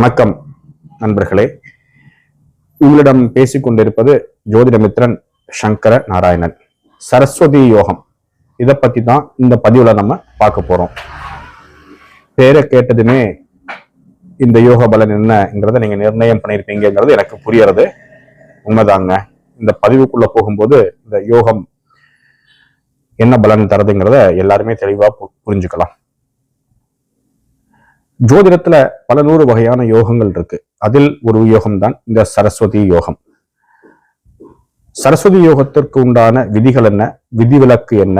வணக்கம் நண்பர்களே. உங்களிடம் பேசிக் கொண்டிருப்பது ஜோதிடமித்ரன் சங்கர நாராயணன். சரஸ்வதி யோகம். இதை பத்தி தான் இந்த பதிவுல நம்ம பார்க்க போறோம். பேரை கேட்டதுமே இந்த யோக பலன் என்னங்கிறத நீங்க நிர்ணயம் பண்ணியிருப்பீங்கிறது எனக்கு புரியறது. உண்மைதாங்க. இந்த பதிவுக்குள்ள போகும்போது இந்த யோகம் என்ன பலன் தருதுங்கிறத எல்லாருமே தெளிவா பு- புரிஞ்சுக்கலாம். ஜோதிடத்துல பல நூறு வகையான யோகங்கள் இருக்கு. அதில் ஒரு யோகம் தான் இந்த சரஸ்வதி யோகம். சரஸ்வதி யோகத்திற்கு உண்டான விதிகள் என்ன? விதிவிலக்கு என்ன?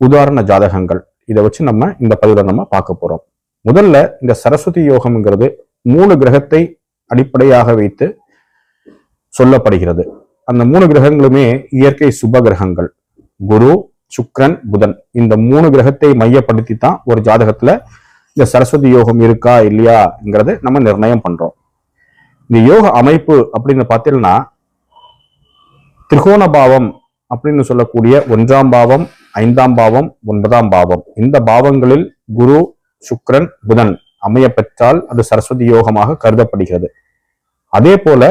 உதாரண ஜாதகங்கள். இதை வச்சு நம்ம இந்த பதிவில் நம்ம பார்க்க போறோம். முதல்ல இந்த சரஸ்வதி யோகம்ங்கிறது மூணு கிரகத்தை அடிப்படையாக வைத்து சொல்லப்படுகிறது. அந்த மூணு கிரகங்களுமே இயற்கை சுப கிரகங்கள். குரு சுக்கிரன் புதன். இந்த மூணு கிரகத்தை மையப்படுத்தி தான் ஒரு ஜாதகத்துல இந்த சரஸ்வதி யோகம் இருக்கா இல்லையாங்கிறத நம்ம நிர்ணயம் பண்றோம். இந்த யோக அமைப்பு அப்படின்னு பார்த்தீங்கன்னா திரிகோண பாவம் அப்படின்னு சொல்லக்கூடிய ஒன்றாம் பாவம் ஐந்தாம் பாவம் ஒன்பதாம் பாவம். இந்த பாவங்களில் குரு சுக்ரன் புதன் அமைய பெற்றால் அது சரஸ்வதி யோகமாக கருதப்படுகிறது. அதே போல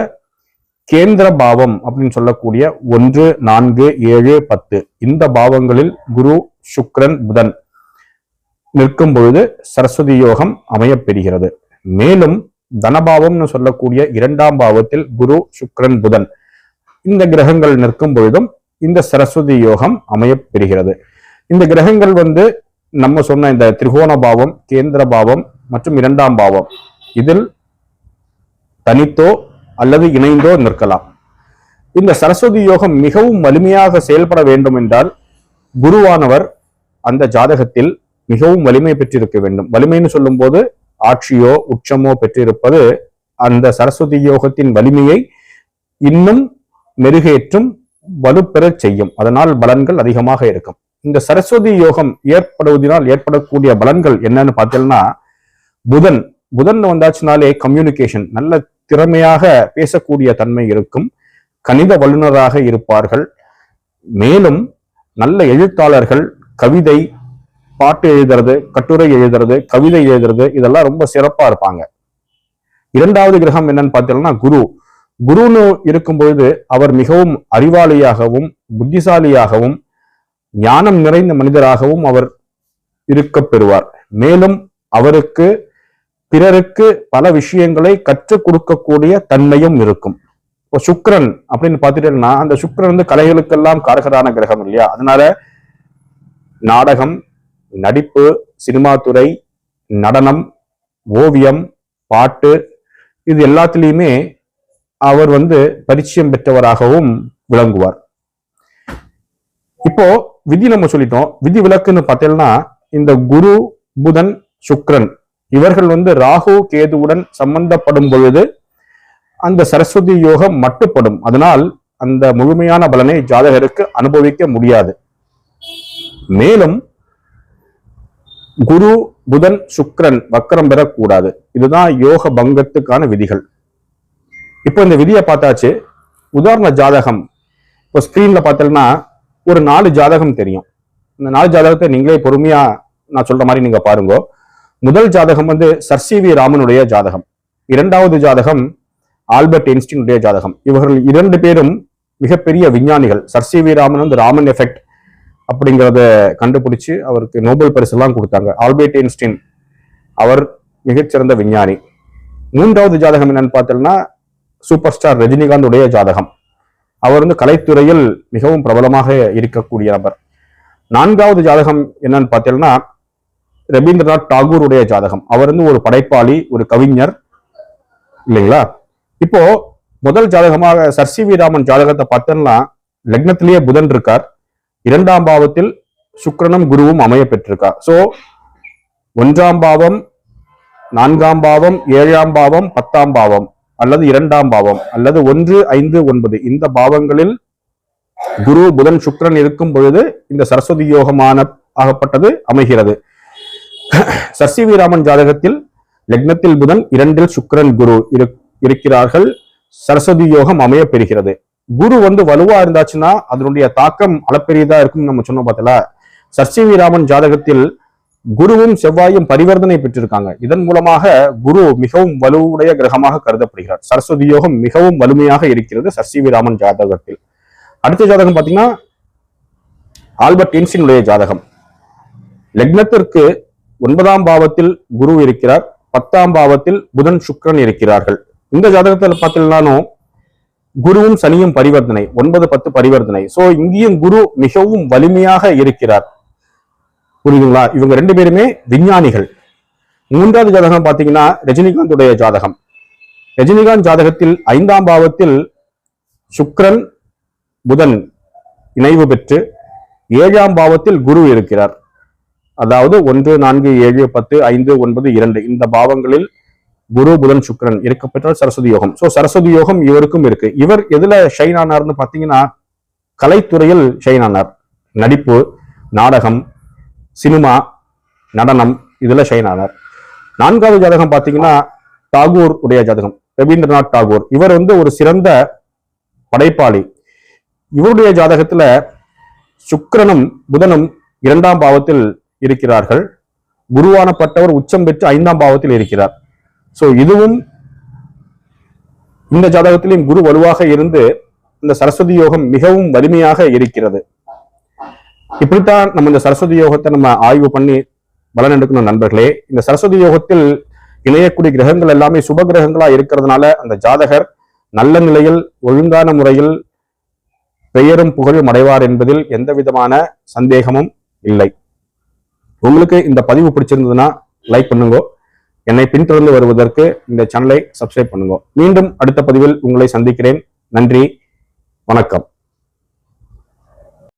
கேந்திர பாவம் அப்படின்னு சொல்லக்கூடிய ஒன்று நான்கு ஏழு பத்து. இந்த பாவங்களில் குரு சுக்ரன் புதன் நிற்கும் பொழுது சரஸ்வதி யோகம் அமையப் பெறுகிறது மேலும் தனபாவம்னு சொல்லக்கூடிய இரண்டாம் பாவத்தில் குரு சுக்ரன் புதன் இந்த கிரகங்கள் நிற்கும் பொழுதும் இந்த சரஸ்வதி யோகம் அமையப் பெறுகிறது இந்த கிரகங்கள் வந்து நம்ம சொன்ன இந்த திரிகோண பாவம் கேந்திர பாவம் மற்றும் இரண்டாம் பாவம். இதில் தனித்தோ அல்லது இணைந்தோ நிற்கலாம். இந்த சரஸ்வதி யோகம் மிகவும் வலிமையாக செயல்பட வேண்டும் என்றால் குருவானவர் அந்த ஜாதகத்தில் மிகவும் வலிமை பெற்றிருக்க வேண்டும். வலிமைன்னு சொல்லும்போது ஆட்சியோ உச்சமோ பெற்றிருப்பது அந்த சரஸ்வதி யோகத்தின் வலிமையை இன்னும் மெருகேற்றும் வலுப்பெறச் செய்யும். அதனால் பலன்கள் அதிகமாக இருக்கும். இந்த சரஸ்வதி யோகம் ஏற்படுவதனால் ஏற்படக்கூடிய பலன்கள் என்னன்னு பார்த்தீங்கன்னா புதன். புதன் வந்தாச்சுனாலே கம்யூனிகேஷன் நல்ல திறமையாக பேசக்கூடிய தன்மை இருக்கும். கணித வல்லுநராக இருப்பார்கள். மேலும் நல்ல எழுத்தாளர்கள் கவிதை பாட்டு எழுதுறது கட்டுரை எழுதுறது கவிதை எழுதுறது இதெல்லாம் ரொம்ப சிறப்பா இருப்பாங்க. இரண்டாவது கிரகம் என்னன்னு பார்த்தீங்கன்னா குரு. குருன்னு இருக்கும் பொழுது அவர் மிகவும் அறிவாளியாகவும் புத்திசாலியாகவும் ஞானம் நிறைந்த மனிதராகவும் அவர் இருக்க பெறுவார். மேலும் அவருக்கு பிறருக்கு பல விஷயங்களை கற்றுக் கொடுக்கக்கூடிய தன்மையும் இருக்கும். இப்போ சுக்கிரன் அப்படின்னு பார்த்துட்டேன்னா அந்த சுக்கரன் வந்து கலைகளுக்கெல்லாம் காரகரான கிரகம் இல்லையா? அதனால நாடகம் நடிப்பு சினிமா துறை நடனம் ஓவியம் பாட்டு இது எல்லாத்துலேயுமே அவர் வந்து பரிச்சயம் பெற்றவராகவும் விளங்குவார். இப்போ விதி நம்ம சொல்லிட்டோம். விதி விலக்குன்னு பார்த்தீங்கன்னா இந்த குரு புதன் சுக்ரன் இவர்கள் வந்து ராகு கேதுவுடன் சம்பந்தப்படும் பொழுது அந்த சரஸ்வதி யோகம் மட்டுப்படும். அதனால் அந்த முழுமையான பலனை ஜாதகருக்கு அனுபவிக்க முடியாது. மேலும் குரு புதன் சுக்கிரன் வக்கரம் பெறக்கூடாது. இதுதான் யோக பங்கத்துக்கான விதிகள். இப்போ இந்த விதியை பார்த்தாச்சு. உதாரண ஜாதகம். இப்போ ஸ்கிரீன்ல பார்த்தீங்கன்னா ஒரு நாலு ஜாதகம் தெரியும். இந்த நாலு ஜாதகத்தை நீங்களே பொறுமையா நான் சொல்ற மாதிரி நீங்க பாருங்க. முதல் ஜாதகம் வந்து சர் சி வி ராமனுடைய ஜாதகம். இரண்டாவது ஜாதகம் ஆல்பர்ட் ஐன்ஸ்டீனுடைய ஜாதகம். இவர்கள் இரண்டு பேரும் மிகப்பெரிய விஞ்ஞானிகள். சர் சி வி ராமன் வந்து ராமன் எஃபெக்ட் அப்படிங்கிறத கண்டுபிடிச்சு அவருக்கு நோபல் பரிசு கொடுத்தாங்க. ஆல்பர்ட் ஐன்ஸ்டீன் அவர் மிகச்சிறந்த விஞ்ஞானி. மூன்றாவது ஜாதகம் என்னன்னு பார்த்தோம்னா சூப்பர் ஸ்டார் ரஜினிகாந்த் உடைய ஜாதகம். அவர் வந்து கலைத்துறையில் மிகவும் பிரபலமாக இருக்கக்கூடிய நபர். நான்காவது ஜாதகம் என்னன்னு பார்த்தீங்கன்னா ரவீந்திரநாத் டாகூருடைய ஜாதகம். அவர் வந்து ஒரு படைப்பாளி ஒரு கவிஞர் இல்லைங்களா? இப்போ முதல் ஜாதகமாக சர் சி வி ராமன் ஜாதகத்தை பார்த்தோம்னா லக்னத்திலேயே புதன் இருக்கார். இரண்டாம் பாவத்தில் சுக்கிரனும் குருவும் அமைய பெற்றிருக்கார் சோ ஒன்றாம் பாவம் நான்காம் பாவம் ஏழாம் பாவம் பத்தாம் பாவம் அல்லது இரண்டாம் பாவம் அல்லது ஒன்று ஐந்து ஒன்பது. இந்த பாவங்களில் குரு புதன் சுக்ரன் இருக்கும் பொழுது இந்த சரஸ்வதி யோகமான ஆகப்பட்டது அமைகிறது. சர் ராமன் ஜாதகத்தில் லக்னத்தில் புதன் இரண்டில் சுக்ரன் குரு இரு- இருக்கிறார்கள். சரஸ்வதி யோகம் அமைய பெறுகிறது. குரு வந்து வலுவா இருந்தாச்சுன்னா அதனுடைய தாக்கம் அளப்பெரியதா இருக்கும்னு நம்ம சொன்னோம் பார்த்தல சர் ராமன் ஜாதகத்தில் குருவும் செவ்வாயும் பரிவர்த்தனை பெற்றிருக்காங்க. இதன் மூலமாக குரு மிகவும் வலுவுடைய கிரகமாக கருதப்படுகிறார். சரஸ்வதி யோகம் மிகவும் வலிமையாக இருக்கிறது சசிவி ராமன் ஜாதகத்தில். அடுத்த ஜாதகம் பாத்தீங்கன்னா ஆல்பர்ட் ஐன்ஸ்டீனுடைய ஜாதகம். லக்னத்திற்கு ஒன்பதாம் பாவத்தில் குரு இருக்கிறார். பத்தாம் பாவத்தில் புதன் சுக்கிரன் இருக்கிறார்கள். இந்த ஜாதகத்தில் பார்த்தீங்கன்னாலும் குருவும் சனியும் பரிவர்த்தனை ஒன்பது பத்து பரிவர்த்தனை. சோ இங்கேயும் குரு மிகவும் வலிமையாக இருக்கிறார். புரியுதுங்களா? இவங்க ரெண்டு பேருமே விஞ்ஞானிகள். மூன்றாவது ஜாதகம் பாத்தீங்கன்னா ரஜினிகாந்துடைய ஜாதகம். ரஜினிகாந்த் ஜாதகத்தில் ஐந்தாம் பாவத்தில் சுக்ரன் புதன் இணைவு பெற்று ஏழாம் பாவத்தில் குரு இருக்கிறார். அதாவது ஒன்று நான்கு ஏழு பத்து ஐந்து ஒன்பது இரண்டு. இந்த பாவங்களில் குரு புதன் சுக்கரன் இருக்க பெற்றால் சரஸ்வதி யோகம். ஸோ சரஸ்வதி யோகம் இவருக்கும் இருக்கு. இவர் எதுல ஷைன் ஆனார்னு பாத்தீங்கன்னா கலைத்துறையில் ஷைன் ஆனார். நடிப்பு நாடகம் சினிமா நடனம் இதுல ஷைன் ஆனார். நான்காவது ஜாதகம் பாத்தீங்கன்னா டாகூர் உடைய ஜாதகம். ரவீந்திரநாத் டாகூர். இவர் வந்து ஒரு சிறந்த படைப்பாளி. இவருடைய ஜாதகத்துல சுக்கரனும் புதனும் இரண்டாம் பாவத்தில் இருக்கிறார்கள். குருவானப்பட்டவர் உச்சம் பெற்று ஐந்தாம் பாவத்தில் இருக்கிறார். சோ இதுவும் இந்த ஜாதகத்திலும் குரு வலுவாக இருந்து இந்த சரஸ்வதி யோகம் மிகவும் வலிமையாக இருக்கிறது. இப்படித்தான் நம்ம இந்த சரஸ்வதி யோகத்தை நம்ம ஆய்வு பண்ணி பலன் எடுக்கணும் நண்பர்களே. இந்த சரஸ்வதி யோகத்தில் இணையக்கூடிய கிரகங்கள் எல்லாமே சுப கிரகங்களா இருக்கிறதுனால அந்த ஜாதகர் நல்ல நிலையில் ஒழுங்கான முறையில் பெயரும் புகழும் அடைவார் என்பதில் எந்த விதமான சந்தேகமும் இல்லை. உங்களுக்கு இந்த பதிவு பிடிச்சிருந்ததுன்னா லைக் பண்ணுங்க. என்னை பின்தொடர்ந்து வருவதற்கு இந்த சேனலை சப்ஸ்கிரைப் பண்ணுங்க. மீண்டும் அடுத்த பதிவில் உங்களை சந்திக்கிறேன். நன்றி. வணக்கம்.